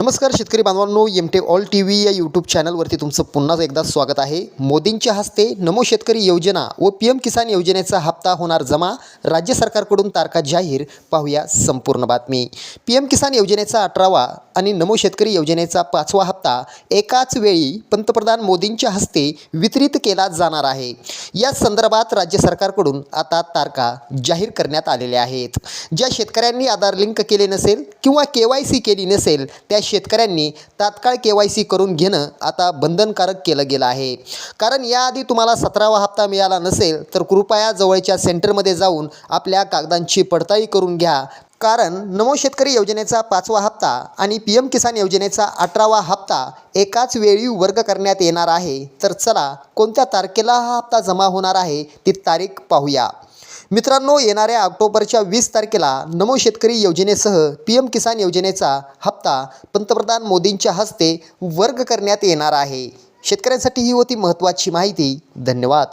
नमस्कार शेतकरी बांधवांनो एम टे ऑल टी व्ही या यूट्यूब चॅनलवरती तुमचं पुन्हा एकदा स्वागत आहे. मोदींच्या हस्ते नमो शेतकरी योजना व पी एम किसान योजनेचा हप्ता होणार जमा राज्य सरकारकडून तारखा जाहीर पाहूया संपूर्ण बातमी. पी एम किसान योजनेचा अठरावा आणि नमो शेतकरी योजनेचा पाचवा हप्ता एकाच वेळी पंतप्रधान मोदींच्या हस्ते वितरित केला जाणार आहे. या संदर्भात राज्य सरकारकडून आता तारखा जाहीर करण्यात आलेल्या आहेत. ज्या शेतकऱ्यांनी आधार लिंक केले नसेल किंवा के वाय सी केली नसेल त्या शेतकऱ्यांनी तात्काळ के वाय सी करून घेणं आता बंधनकारक केलं गेलं आहे. कारण याआधी तुम्हाला सतरावा हप्ता मिळाला नसेल तर कृपया जवळच्या सेंटरमध्ये जाऊन आपल्या कागदांची पडताळी करून घ्या. कारण नमो शेतकरी योजनेचा पाचवा हप्ता आणि पी एम किसान योजनेचा अठरावा हप्ता एकाच वेळी वर्ग करण्यात येणार आहे. तर चला कोणत्या तारखेला हा हप्ता जमा होणार आहे ती तारीख पाहूया. मित्रांनो येणाऱ्या ऑक्टोबरच्या वीस तारखेला नमो शेतकरी योजनेसह पी एम किसान योजनेचा हप्ता पंतप्रधान मोदींच्या हस्ते वर्ग करण्यात येणार आहे. शेतकऱ्यांसाठी ही होती महत्त्वाची माहिती. धन्यवाद.